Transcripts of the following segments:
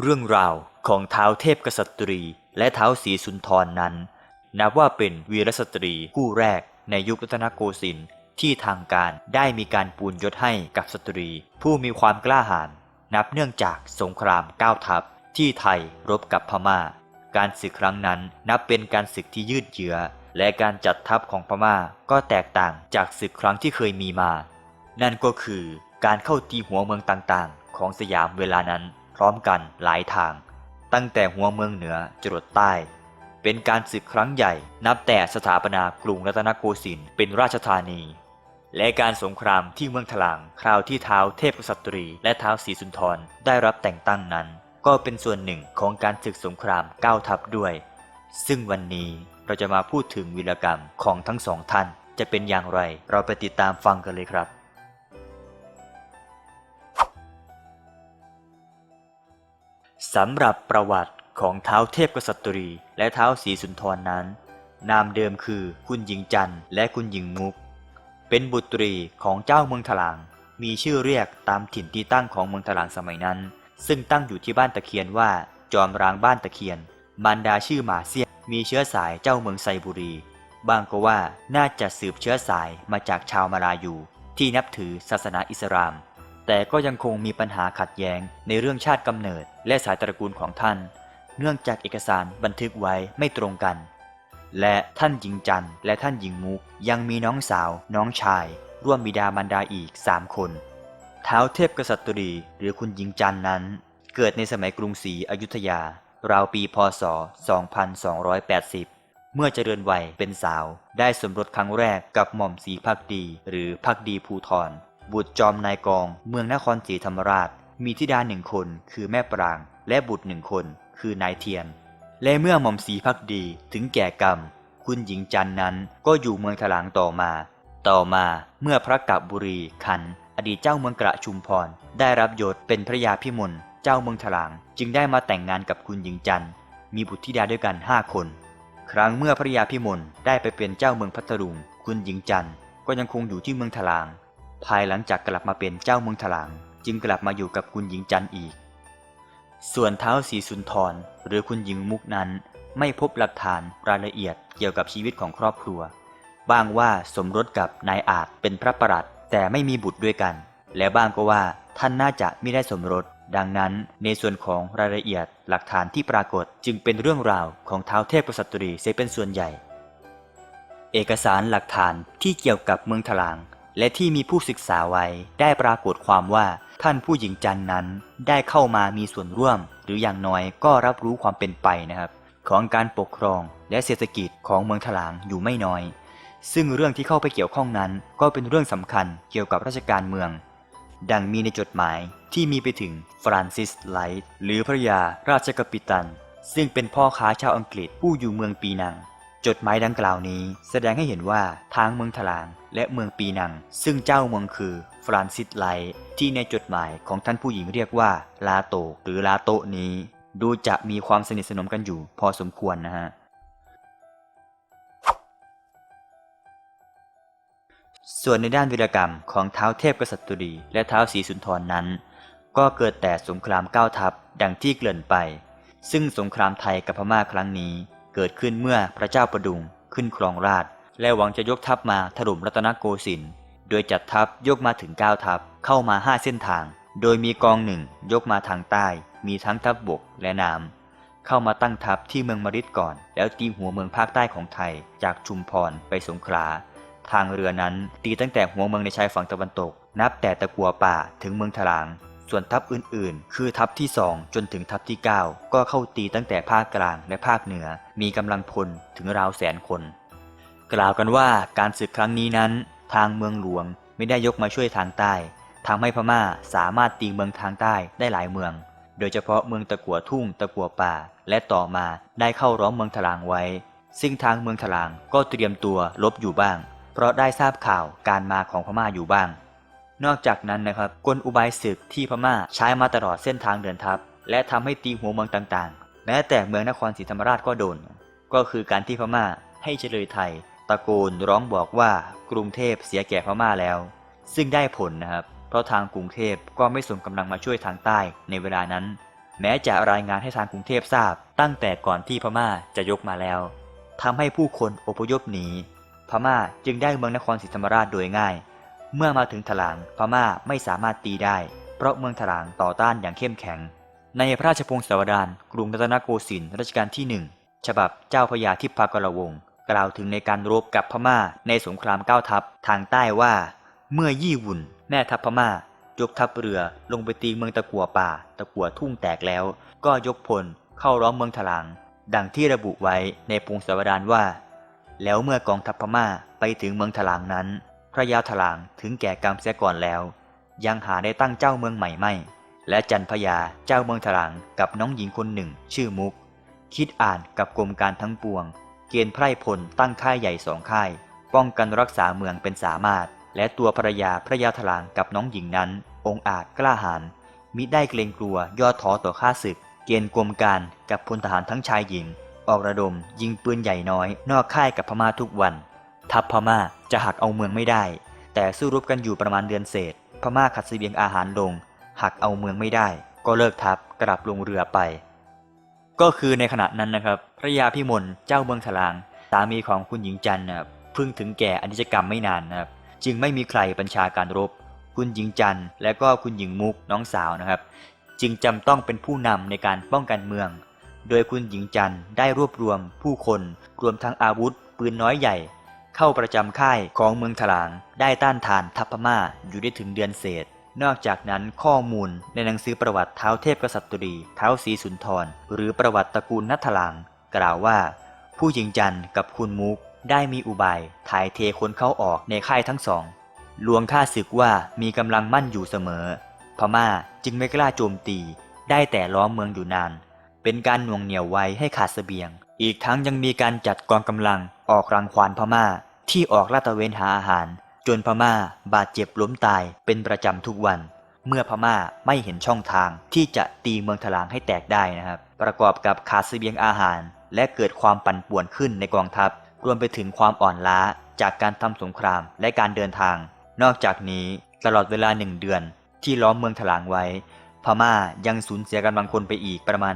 เรื่องราวของเท้าเทพกษัตรี และเท้าวศรีสุนทรนนั้น นับว่าเป็นวีรสตรีผู้แรกในยุครัตนโกสินทร์ที่ทางการได้มีการปูนยศให้กับสตรี ผู้มีความกล้าหาญนับเนื่องจากสงครามก้าวทัพที่ไทยรบกับพม่า การศึกครั้งนั้นนับเป็นการศึกที่ยืดเยื้อ และการจัดทัพของพม่าก็แตกต่างจากศึกครั้งที่เคยมีมา นั่นก็คือการเข้าตีหัวเมืองต่างๆ ของสยามเวลานั้น พร้อมกันหลายทาง ตั้งแต่หัวเมืองเหนือจรดใต้ เป็นการศึกครั้งใหญ่นับแต่สถาปนากรุงรัตนโกสินทร์เป็นราชธานี และการสงครามที่เมืองถลางคราวที่เท้าเทพกษัตรีและเท้าศรีสุนทรได้รับแต่งตั้งนั้น ก็เป็นส่วนหนึ่งของการศึกสงครามก้าวทัพด้วย ซึ่งวันนี้เราจะมาพูดถึงวีรกรรมของทั้งสองท่าน จะเป็นอย่างไรเราไปติดตามฟังกันเลยครับ สำหรับประวัติของเท้าเทพกษัตรี และเท้าศรีสุนทรนั้น นามเดิมคือคุณหญิงจันและคุณหญิงมุก เป็นบุตรีของเจ้าเมืองถลาง มีชื่อเรียกตามถิ่นที่ตั้งของเมืองถลางสมัยนั้น ซึ่งตั้งอยู่ที่บ้านตะเคียนว่าจอมรางบ้านตะเคียน มารดาชื่อหมาเซียมีเชื้อสายเจ้าเมืองไซบุรี บางก็ว่าน่าจะสืบเชื้อสายมาจากชาวมาลายูที่นับถือศาสนาอิสลาม แต่ก็ยังคงมีปัญหาขัดแย้งในเรื่องชาติกำเนิดและสายตระกูลของท่าน เนื่องจากเอกสารบันทึกไว้ไม่ตรงกัน และท่านหญิงจันและท่านหญิงมุก ยังมีน้องสาว น้องชาย ร่วมบิดามารดาอีก3คนเท้าวเทพกษัตรี หรือคุณหญิงจันนั้น เกิดในสมัยกรุงศรีอยุธยา ราวปีพศ 2280เมื่อเจริญวัยเป็นสาวได้สมรสครั้งแรกกับหม่อมศรีพักดี หรือพักดีภูทร บุตรจอมนายกอง เมืองนครศรีธรรมราช มีธิดาหนึ่งคนคือแม่ปราง และบุตรหนึ่งคนคือนายเทียน และเมื่อหม่อมศรีพักดีถึงแก่กรรม คุณหญิงจันน์นั้นก็อยู่เมืองถลางต่อมา ต่อมาเมื่อพระกับบุรีขัน อดีตเจ้าเมืองกระชุมพร ได้รับยศเป็นพระยาพิมลเจ้าเมืองถลางจึงได้มาแต่งงานกับคุณหญิงจันมีบุตรธิดาด้วยกันห้าคน ครั้งเมื่อพระยาพิมลได้ไปเป็นเจ้าเมืองพัทลุงคุณหญิงจันก็ยังคงอยู่ที่เมืองถลาง ภายหลังจากกลับมาเป็นเจ้าเมืองถลาง จึงกลับมาอยู่กับคุณหญิงจันอีก ส่วนเท้าวศรีสุนทรหรือคุณหญิงมุกนั้น ไม่พบหลักฐานรายละเอียดเกี่ยวกับชีวิตของครอบครัว บ้างว่าสมรสกับนายอาจเป็นพระประหลัดแต่ไม่มีบุตรด้วยกัน และบ้างก็ว่าท่านน่าจะไม่ได้สมรส ดังนั้นในส่วนของรายละเอียดหลักฐานที่ปรากฏจึงเป็นเรื่องราวของเท้าเทพกษัตรีเสียเป็นส่วนใหญ่ เอกสารหลักฐานที่เกี่ยวกับเมืองถลาง และที่มีผู้ศึกษาไว้ได้ปรากฏความว่าท่านผู้หญิงจันนั้นได้เข้ามามีส่วนร่วม หรืออย่างน้อยก็รับรู้ความเป็นไปนะครับ ของการปกครองและเศรษฐกิจของเมืองถลางอยู่ไม่น้อย ซึ่งเรื่องที่เข้าไปเกี่ยวข้องนั้น ก็เป็นเรื่องสำคัญเกี่ยวกับราชการเมือง ดังมีในจดหมายที่มีไปถึงฟรานซิสไลท์หรือพระยาราชกัปตัน ซึ่งเป็นพ่อค้าชาวอังกฤษผู้อยู่เมืองปีนัง จดหมายดังกล่าวนี้แสดงให้เห็นว่าทางเมืองถลางและเมืองปีนัง ซึ่งเจ้าเมืองคือฟรานซิสไลท์ที่ในจดหมายของท่านผู้หญิงเรียกว่าลาโตหรือลาโตนี้ ดูจะมีความสนิทสนมกันอยู่พอสมควรนะฮะส่วนในด้านวีรกรรมของเท้าเทพกษัตรีและเท้าวศรีสุนทรนนั้น ก็เกิดแต่สงครามก้าวทัพดังที่เกริ่นไป ซึ่งสงครามไทยกับพม่าครั้งนี้ เกิดขึ้นเมื่อพระเจ้าประดุงขึ้นครองราชและหวังจะยกทัพมาถล่มรัตนโกสินทร์โดยจัดทัพยกมาถึง 9 ทัพเข้ามา 5 เส้นทาง โดยมีกองหนึ่งยกมาทางใต้ มีทั้งทัพบกและน้ำเข้ามาตั้งทัพที่เมืองมริดก่อน แล้วตีหัวเมืองภาคใต้ของไทย จากชุมพรไปสงขลาทางเรือนั้นตีตั้งแต่หัวเมืองในชายฝั่งตะวันตก นับแต่ตะกัวป่าถึงเมืองถลาง ส่วนทัพอื่นๆ คือทัพที่ 2 จนถึงทัพที่ 9 ก็เข้าตีตั้งแต่ภาคกลางและภาคเหนือ มีกำลังพลถึงราวแสนคน กล่าวกันว่าการศึกครั้งนี้นั้น ทางเมืองหลวงไม่ได้ยกมาช่วยทางใต้ทำให้พม่าสามารถตีเมืองทางใต้ได้หลายเมือง โดยเฉพาะเมืองตะกัวทุ่งตะกัวป่า และต่อมาได้เข้าร้อมเมืองถลางไว้ ซึ่งทางเมืองถลางก็เตรียมตัวลบอยู่บ้าง เพราะได้ทราบข่าวการมาของพม่าอยู่บ้าง นอกจากนั้นนะครับกลอุบายศึกที่พม่าใช้มาตลอดเส้นทางเดินทัพ และทำให้ตีหัวเมืองต่างๆ แม้แต่เมืองนครศรีธรรมราชก็โดน ก็คือการที่พม่าให้เฉลยไทย ตะโกนร้องบอกว่ากรุงเทพเสียแก่พม่าแล้ว ซึ่งได้ผลนะครับ เพราะทางกรุงเทพก็ไม่ส่งกำลังมาช่วยทางใต้ในเวลานั้น แม้จะรายงานให้ทางกรุงเทพทราบ ตั้งแต่ก่อนที่พม่าจะยกมาแล้วทำให้ผู้คนอพยพหนีพม่าจึงได้เมืองนครศรีธรรมราชโดยง่าย เมื่อมาถึงถลางพม่าไม่สามารถตีได้ เพราะเมืองถลางต่อต้านอย่างเข้มแข็ง ในพระราชพงศาวดารกรุงรัตนโกสินทร์รัชกาลที่หนึ่งฉบับเจ้าพระยาทิพากรวงกล่าวถึงในการรบกับพม่าในสงครามเก้าทัพทางใต้ว่า เมื่อยี่หวุ่น แม่ทัพพม่ายกทัพเรือลงไปตีเมืองตะกัวป่า ตะกัวทุ่งแตกแล้ว ก็ยกพลเข้าร้อมเมืองถลาง ดังที่ระบุไว้ในพงศาวดารว่า แล้วเมื่อกองทัพพม่าไปถึงเมืองถลางนั้น ระยาถลางถึงแก่กรรมเสียก่อนแล้ว ยังหาได้ตั้งเจ้าเมืองใหม่ไม่ และจันพยาเจ้าเมืองถลางกับน้องหญิงคนหนึ่ง ชื่อมุก คิดอ่านกับกรมการทั้งปวง เกณฑ์ไพร่พลตั้งค่ายใหญ่สองค่าย ป้องกันรักษาเมืองเป็นสามารถ และตัวภรรยาพระยาถลางกับน้องหญิงนั้น องอาจกล้าหาญมิได้เกรงกลัวย่อท้อต่อข้าศึก เกณฑ์กรมการกับพลทหารทั้งชายหญิง ออกระดมยิงปืนใหญ่น้อย นอกค่ายกับพม่าทุกวัน ทัพพม่าจะหักเอาเมืองไม่ได้ แต่สู้รบกันอยู่ประมาณเดือนเศษ พม่าขัดเสบียงอาหารลง หักเอาเมืองไม่ได้ ก็เลิกทัพกลับลงเรือไป ก็คือในขณะนั้นนะครับพระยาพิมลเจ้าเมืองถลาง สามีของคุณหญิงจันทร์นะเพิ่งถึงแก่อนิจกรรมไม่นานนะครับ จึงไม่มีใครบัญชาการรบ คุณหญิงจันทร์และก็คุณหญิงมุกน้องสาวนะครับ จึงจำต้องเป็นผู้นำในการป้องกันเมือง โดยคุณหญิงจันทร์ได้รวบรวมผู้คนรวมทั้งอาวุธ ปืนน้อยใหญ่ เข้าประจำค่ายของเมืองถลาง ได้ต้านทานทัพพม่าอยู่ได้ถึงเดือนเศษ นอกจากนั้นข้อมูลในหนังสือประวัติเท้าเทพกษัตริย์เท้าศรีสุนทร หรือประวัติตระกูลนัทลาง กล่าวว่า ผู้หญิงจันทร์กับคุณมุกได้มีอุบายถ่ายเทคนเข้าออกในค่ายทั้งสอง ลวงข้าศึกว่ามีกำลังมั่นอยู่เสมอ พม่าจึงไม่กล้าโจมตี ได้แต่ล้อมเมืองอยู่นาน เป็นการหน่วงเหนี่ยวไว้ให้ขาดเสบียง อีกทั้งยังมีการจัดกองกำลังออกรังควานพม่า ที่ออกลาดตระเวนหาอาหาร จนพม่าบาดเจ็บล้มตายเป็นประจำทุกวัน เมื่อพม่าไม่เห็นช่องทางที่จะตีเมืองถลางให้แตกได้นะครับ ประกอบกับขาดเสบียงอาหาร และเกิดความปั่นป่วนขึ้นในกองทัพ รวมไปถึงความอ่อนล้าจากการทำสงครามและการเดินทาง นอกจากนี้ตลอดเวลาหนึ่งเดือน ที่ล้อมเมืองถลางไว้ พม่ายังสูญเสียกำลังคนไปอีกประมาณ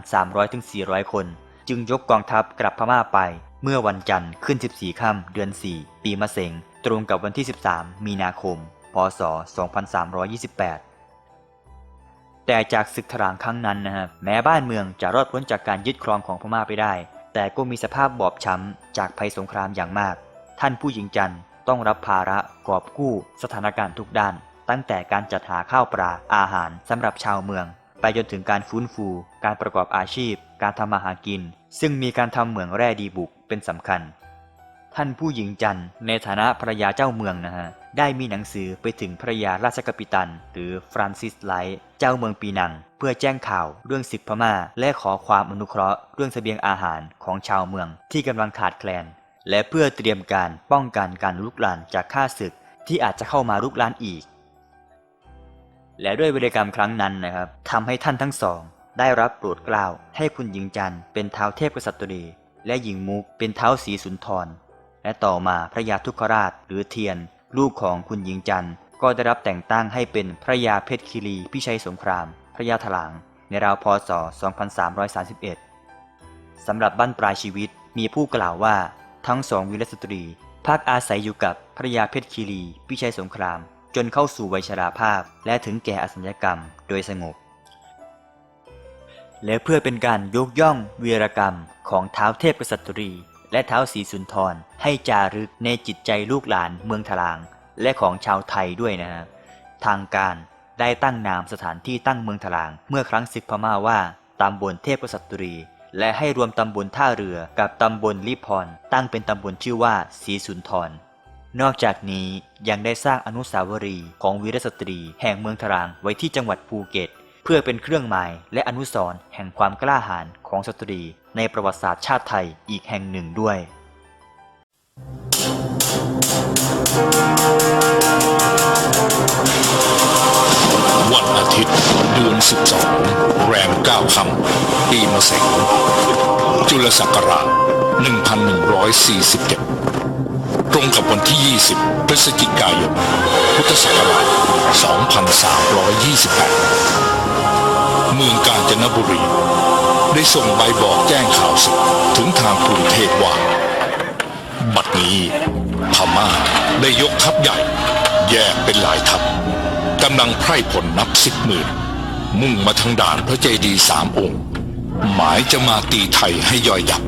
300-400 คน จึงยกกองทัพกลับพม่าไป เมื่อวันจันทร์ขึ้น 14 ค่ำเดือน 4 ปีมะเสงตรงกับวันที่ 13 มีนาคม พศ 2328 แต่จากศึกถลางครั้งนั้นนะครับแม้บ้านเมืองจะรอดพ้นจากการยึดครองของพม่าไปได้ แต่ก็มีสภาพบอบช้ำจากภัยสงครามอย่างมาก ท่านผู้หญิงจันทร์ต้องรับภาระกอบกู้สถานการณ์ทุกด้าน ตั้งแต่การจัดหาข้าวปลาอาหารสำหรับชาวเมือง ไปจนถึงการฟื้นฟู การประกอบอาชีพ การทำมาหากิน ซึ่งมีการทำเหมืองแร่ดีบุกเป็นสำคัญ ท่านผู้หญิงจันในฐานะภรรยาเจ้าเมืองนะฮะได้มีหนังสือไปถึงภรรยาราชกัปตัน หรือฟรานซิสไลท์เจ้าเมืองปีนัง เพื่อแจ้งข่าวเรื่องศึกพม่า และขอความอนุเคราะห์เรื่องเสบียงอาหารของชาวเมืองที่กำลังขาดแคลน และเพื่อเตรียมการป้องกันการลุกลานจากข้าศึกที่อาจจะเข้ามาลุกลานอีก และด้วยวิรกรรมครั้งนั้นนะครับทำให้ท่านทั้งสอง ได้รับโปรดเกล้าให้คุณหญิงจันเป็นเท้าวเทพกษัตริย์และหญิงมุกเป็นเท้าวศรีสุนทร และต่อมาพระยาทุกขราชหรือเทียน ลูกของคุณหญิงจันก็ได้รับแต่งตั้งให้เป็นพระยาเพชรคีรีพิชัยสงคราม พระยาถลาง ในราวพศ 2331 สำหรับบั้นปลายชีวิตมีผู้กล่าวว่า ทั้งสองวีรสตรีพักอาศัยอยู่กับพระยาเพชรคีรีพิชัยสงคราม จนเข้าสู่วัยชราภาพ และถึงแก่อสัญญกรรม โดยสงบ และเพื่อเป็นการยกย่องเวีรกรรมของเท้าเทพกษัตรี และเท้าศรีสุนทรให้จารึกในจิตใจลูกหลานเมืองถลาง และของชาวไทยด้วยนะฮะทางการได้ตั้งนามสถานที่ตั้งเมืองถลาง เมื่อครั้งศึกพม่าว่าตำบลเทพกษัตรี และให้รวมตำบลท่าเรือกับตำบลลิพรตั้งเป็นตำบลชื่อว่าศรีสุนทรนอกจากนี้ยังได้สร้างอนุสาวรีย์ของวีรสตรี แห่งเมืองถลางไว้ที่จังหวัดภูเก็ต เพื่อเป็นเครื่องหมายและอนุสรณ์แห่งความกล้าหาญของสตรีในประวัติศาสตร์ชาติไทยอีกแห่งหนึ่งด้วย วันอาทิตย์เดือน 12 แรม9คำปีมะเสงจุลศักราช 1147 ตรงกับวันที่ 20 พฤศจิกายน พุทธศักราช 2328 เมืองกาญจนบุรี ได้ส่งใบบอกแจ้งข่าวศึกถึงทางกรุงเทพว่า บัดนี้พม่าได้ยกทัพใหญ่ แยกเป็นหลายทัพกำลังไพร่ผลนับสิบหมื่น มุ่งมาทางด่านพระเจดีย์สามองค์ หมายจะมาตีไทยให้ย่อยยับ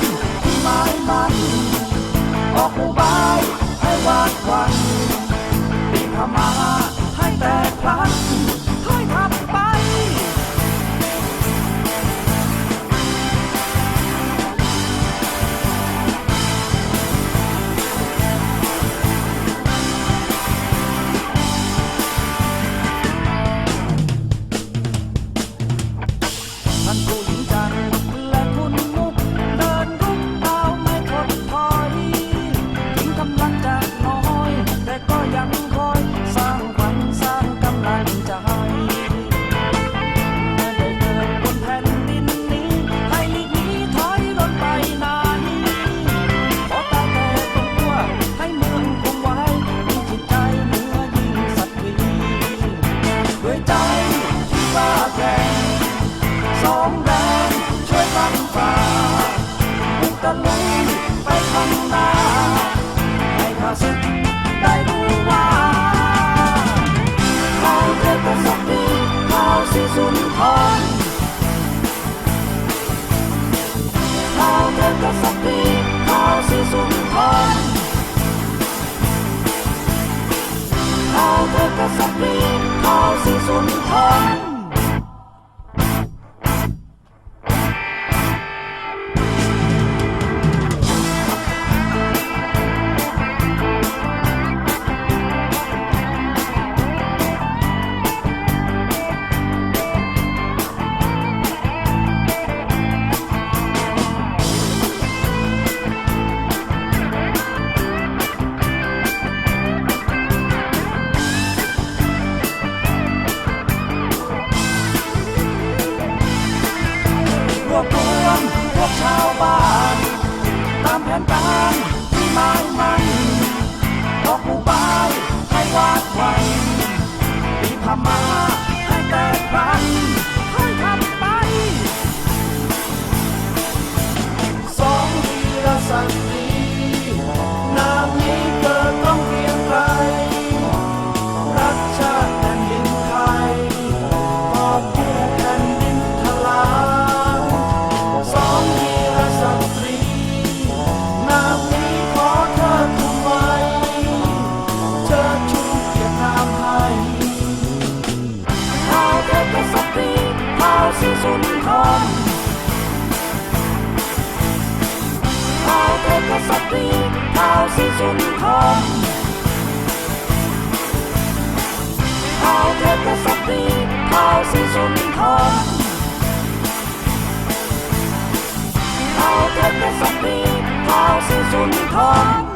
ันการที่หมายมันออกอุบายให้วาดวัน สองแรงช่วยบังฝ่าบุกตะลุยไปข้างหน้าให้ข้าศึกได้รู้ว่าเขาเทพสักดีเขาสิสุนทรเขาเทพสักดีเขาสิสุนทรเขาเทพสักดี วาดไว้ปีพม่า พสตรีข้าสิสุนทรข้าเทพสตรีข้าสิสุนทรเขาเทพสตรีเขาสิสุนทร